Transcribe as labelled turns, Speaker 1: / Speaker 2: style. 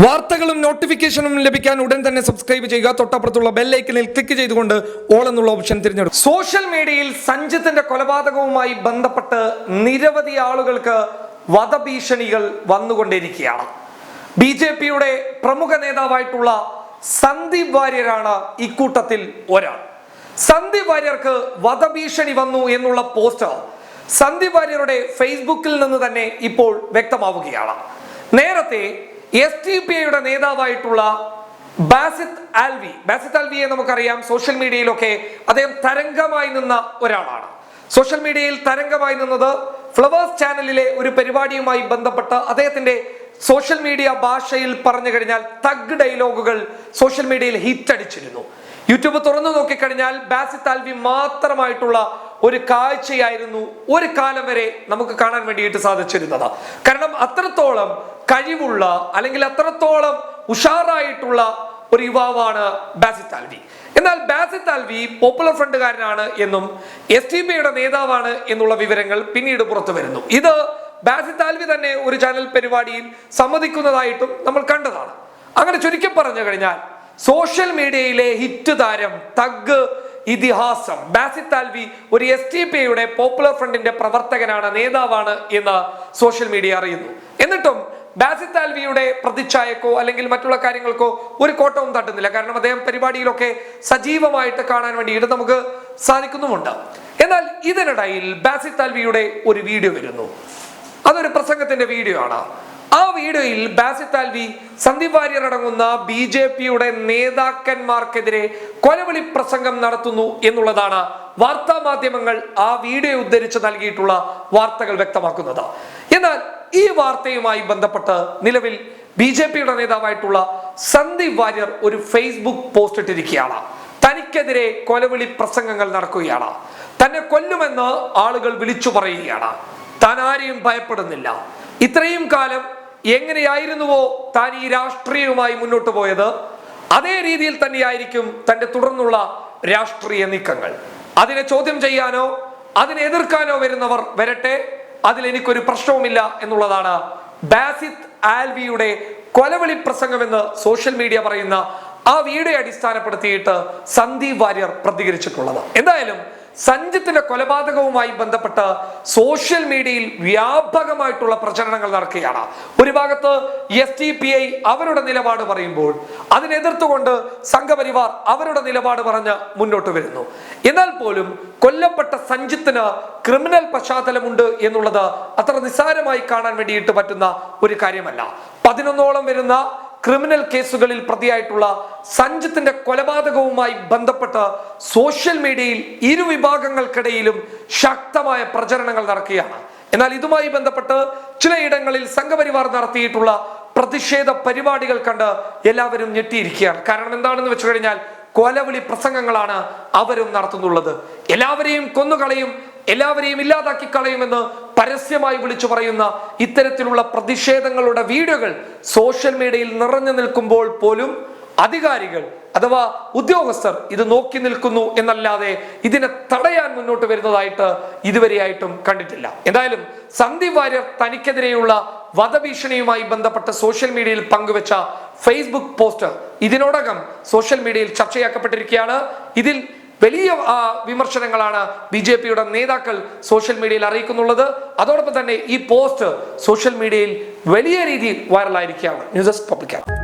Speaker 1: വാർത്തകളും നോട്ടിഫിക്കേഷനും ലഭിക്കാൻ ഉടൻ തന്നെ സബ്സ്ക്രൈബ് ചെയ്യുക. തൊട്ടപ്പുറത്തുള്ള ബെല്ലൈക്കനിൽ ക്ലിക്ക് ചെയ്തുകൊണ്ട് ഓൾ എന്നുള്ള ഓപ്ഷൻ തിരഞ്ഞെടുക്കും സോഷ്യൽ മീഡിയയിൽ സഞ്ജിത്തിന്റെ കൊലപാതകവുമായി ബന്ധപ്പെട്ട് നിരവധി ആളുകൾക്ക് വധഭീഷണികൾ വന്നുകൊണ്ടിരിക്കുകയാണ്. ബി ജെ പിയുടെ പ്രമുഖ നേതാവായിട്ടുള്ള സന്ദീപ് വാര്യരാണ് ഇക്കൂട്ടത്തിൽ ഒരാൾ. സന്ദീപ് വാര്യർക്ക് വധഭീഷണി വന്നു എന്നുള്ള പോസ്റ്റർ സന്ദീപ് വാര്യരുടെ ഫേസ്ബുക്കിൽ നിന്ന് തന്നെ ഇപ്പോൾ വ്യക്തമാവുകയാണ്. നേരത്തെ എസ് ടി പി ഐയുടെ നേതാവായിട്ടുള്ള ബാസിത് ആൽവി. ബാസിത് ആൽവിയെ നമുക്കറിയാം. സോഷ്യൽ മീഡിയയിലൊക്കെ അദ്ദേഹം തരംഗമായി നിന്ന ഒരാളാണ്. സോഷ്യൽ മീഡിയയിൽ തരംഗമായി നിന്നത് ഫ്ലവേഴ്സ് ചാനലിലെ ഒരു പരിപാടിയുമായി ബന്ധപ്പെട്ട് അദ്ദേഹത്തിന്റെ സോഷ്യൽ മീഡിയ ഭാഷയിൽ പറഞ്ഞു കഴിഞ്ഞാൽ തഗ് ഡയലോഗുകൾ സോഷ്യൽ മീഡിയയിൽ ഹിറ്റ് അടിച്ചിരുന്നു. യൂട്യൂബ് തുറന്നു നോക്കിക്കഴിഞ്ഞാൽ ബാസിത് ആൽവി മാത്രമായിട്ടുള്ള ഒരു കാഴ്ചയായിരുന്നു ഒരു കാലം വരെ നമുക്ക് കാണാൻ വേണ്ടിയിട്ട് സാധിച്ചിരുന്നത്. കാരണം അത്രത്തോളം കഴിവുള്ള അല്ലെങ്കിൽ അത്രത്തോളം ഉഷാറായിട്ടുള്ള ഒരു യുവാവാണ് ബാസിത്താൽവി എന്നാൽ ബാസിത്താൽവി പോപ്പുലർ ഫ്രണ്ടുകാരനാണ് എന്നും എസ് ടി ബിയുടെ നേതാവാണ് എന്നുള്ള വിവരങ്ങൾ പിന്നീട് പുറത്തു വരുന്നു. ഇത് ബാസിത്താൽവി തന്നെ ഒരു ചാനൽ പരിപാടിയിൽ സമ്മതിക്കുന്നതായിട്ടും നമ്മൾ കണ്ടതാണ്. അങ്ങനെ ചുരുക്കി പറഞ്ഞു കഴിഞ്ഞാൽ സോഷ്യൽ മീഡിയയിലെ ഹിറ്റ് താരം തഗ് ഇതിഹാസം. ബാസി താൽവി ഒരു എസ് ടി പി യുടെ പോപ്പുലർ ഫ്രണ്ടിന്റെ പ്രവർത്തകനാണ് നേതാവാണ് എന്ന് സോഷ്യൽ മീഡിയ അറിയുന്നു. എന്നിട്ടും ബാസി താൽവിയുടെ പ്രതിച്ഛായക്കോ അല്ലെങ്കിൽ മറ്റുള്ള കാര്യങ്ങൾക്കോ ഒരു കോട്ടവും തട്ടുന്നില്ല. കാരണം അദ്ദേഹം പരിപാടിയിലൊക്കെ സജീവമായിട്ട് കാണാൻ വേണ്ടിയിട്ട് നമുക്ക് സാധിക്കുന്നുമുണ്ട്. എന്നാൽ ഇതിനിടയിൽ ബാസി താൽവിയുടെ ഒരു വീഡിയോ വരുന്നു. അതൊരു പ്രസംഗത്തിന്റെ വീഡിയോ ആണ്. ആ വീഡിയോയിൽ ബാസി ആൽവി സന്ദീപ് വാര്യർ അടങ്ങുന്ന ബി ജെ പിയുടെ നേതാക്കന്മാർക്കെതിരെ കൊലവിളി പ്രസംഗം നടത്തുന്നു എന്നുള്ളതാണ് വാർത്താ മാധ്യമങ്ങൾ ആ വീഡിയോ ഉദ്ധരിച്ച് നൽകിയിട്ടുള്ള വാർത്തകൾ വ്യക്തമാക്കുന്നത്. എന്നാൽ ഈ വാർത്തയുമായി ബന്ധപ്പെട്ട് നിലവിൽ ബി ജെ പിയുടെ നേതാവായിട്ടുള്ള സന്ദീപ് വാര്യർ ഒരു ഫേസ്ബുക്ക് പോസ്റ്റ് ഇട്ടിരിക്കുകയാണ്. തനിക്കെതിരെ കൊലവിളി പ്രസംഗങ്ങൾ നടക്കുകയാണ്. തന്നെ കൊല്ലുമെന്ന് ആളുകൾ വിളിച്ചു പറയുകയാണ്. താൻ ആരെയും ഭയപ്പെടുന്നില്ല. ഇത്രയും കാലം എങ്ങനെയായിരുന്നുവോ താൻ ഈ രാഷ്ട്രീയവുമായി മുന്നോട്ട് പോയത്? അതേ രീതിയിൽ തന്നെയായിരിക്കും തന്റെ തുടർന്നുള്ള രാഷ്ട്രീയ നീക്കങ്ങൾ. അതിനെ ചോദ്യം ചെയ്യാനോ അതിനെ എതിർക്കാനോ വരുന്നവർ വരട്ടെ. അതിൽ എനിക്കൊരു പ്രശ്നവുമില്ല എന്നുള്ളതാണ് ബാസിത് ആൽവിയുടെ കൊലവിളി പ്രസംഗമെന്ന് സോഷ്യൽ മീഡിയ പറയുന്ന ആ വീഡിയോ അടിസ്ഥാനപ്പെടുത്തിയിട്ട് സന്ദീപ് വാര്യർ പ്രതികരിച്ചിട്ടുള്ളത്. എന്തായാലും സഞ്ജിത്തിന്റെ കൊലപാതകവുമായി ബന്ധപ്പെട്ട് സോഷ്യൽ മീഡിയയിൽ വ്യാപകമായിട്ടുള്ള പ്രചരണങ്ങൾ നടക്കുകയാണ്. ഒരു ഭാഗത്ത് എസ് ടി പി ഐ അവരുടെ നിലപാട് പറയുമ്പോൾ അതിനെതിർത്തുകൊണ്ട് സംഘപരിവാർ അവരുടെ നിലപാട് പറഞ്ഞ് മുന്നോട്ട് വരുന്നു. എന്നാൽ പോലും കൊല്ലപ്പെട്ട സഞ്ജിത്തിന് ക്രിമിനൽ പശ്ചാത്തലമുണ്ട് എന്നുള്ളത് അത്ര നിസ്സാരമായി കാണാൻ വേണ്ടിയിട്ട് പറ്റുന്ന ഒരു കാര്യമല്ല. പതിനൊന്നോളം വരുന്ന ക്രിമിനൽ കേസുകളിൽ പ്രതിയായിട്ടുള്ള സഞ്ജിത്തിന്റെ കൊലപാതകവുമായി ബന്ധപ്പെട്ട് സോഷ്യൽ മീഡിയയിൽ ഇരു വിഭാഗങ്ങൾക്കിടയിലും ശക്തമായ പ്രചരണങ്ങൾ നടക്കുകയാണ്. എന്നാൽ ഇതുമായി ബന്ധപ്പെട്ട് ചിലയിടങ്ങളിൽ സംഘപരിവാർ നടത്തിയിട്ടുള്ള പ്രതിഷേധ പരിപാടികൾ കണ്ട് എല്ലാവരും ഞെട്ടിയിരിക്കുകയാണ്. കാരണം എന്താണെന്ന് വെച്ചു കഴിഞ്ഞാൽ കൊലവിളി പ്രസംഗങ്ങളാണ് അവരും നടത്തുന്നുള്ളത്. എല്ലാവരെയും കൊന്നുകളയും എല്ലാവരെയും ഇല്ലാതാക്കി കളയുമെന്ന് പരസ്യമായി വിളിച്ചു പറയുന്ന ഇത്തരത്തിലുള്ള പ്രതിഷേധങ്ങളുടെ വീഡിയോകൾ സോഷ്യൽ മീഡിയയിൽ നിറഞ്ഞു നിൽക്കുമ്പോൾ പോലും അധികാരികൾ അഥവാ ഉദ്യോഗസ്ഥർ ഇത് നോക്കി നിൽക്കുന്നു എന്നല്ലാതെ ഇതിനെ തടയാൻ മുന്നോട്ട് വരുന്നതായിട്ട് ഇതുവരെയായിട്ടും കണ്ടിട്ടില്ല. എന്തായാലും സന്ദീപ് വാര്യർ തനിക്കെതിരെയുള്ള വധഭീഷണിയുമായി ബന്ധപ്പെട്ട് സോഷ്യൽ മീഡിയയിൽ പങ്കുവച്ച ഫേസ്ബുക്ക് പോസ്റ്റ് ഇതിനോടകം സോഷ്യൽ മീഡിയയിൽ ചർച്ചയാക്കപ്പെട്ടിരിക്കുകയാണ്. ഇതിൽ വലിയ വിമർശനങ്ങളാണ് ബി ജെ പിയുടെ നേതാക്കൾ സോഷ്യൽ മീഡിയയിൽ അറിയിക്കുന്നുള്ളത്. അതോടൊപ്പം തന്നെ ഈ പോസ്റ്റ് സോഷ്യൽ മീഡിയയിൽ വലിയ രീതിയിൽ വൈറലായിരിക്കുകയാണ്. ന്യൂസ് പബ്ലിക്കാണ്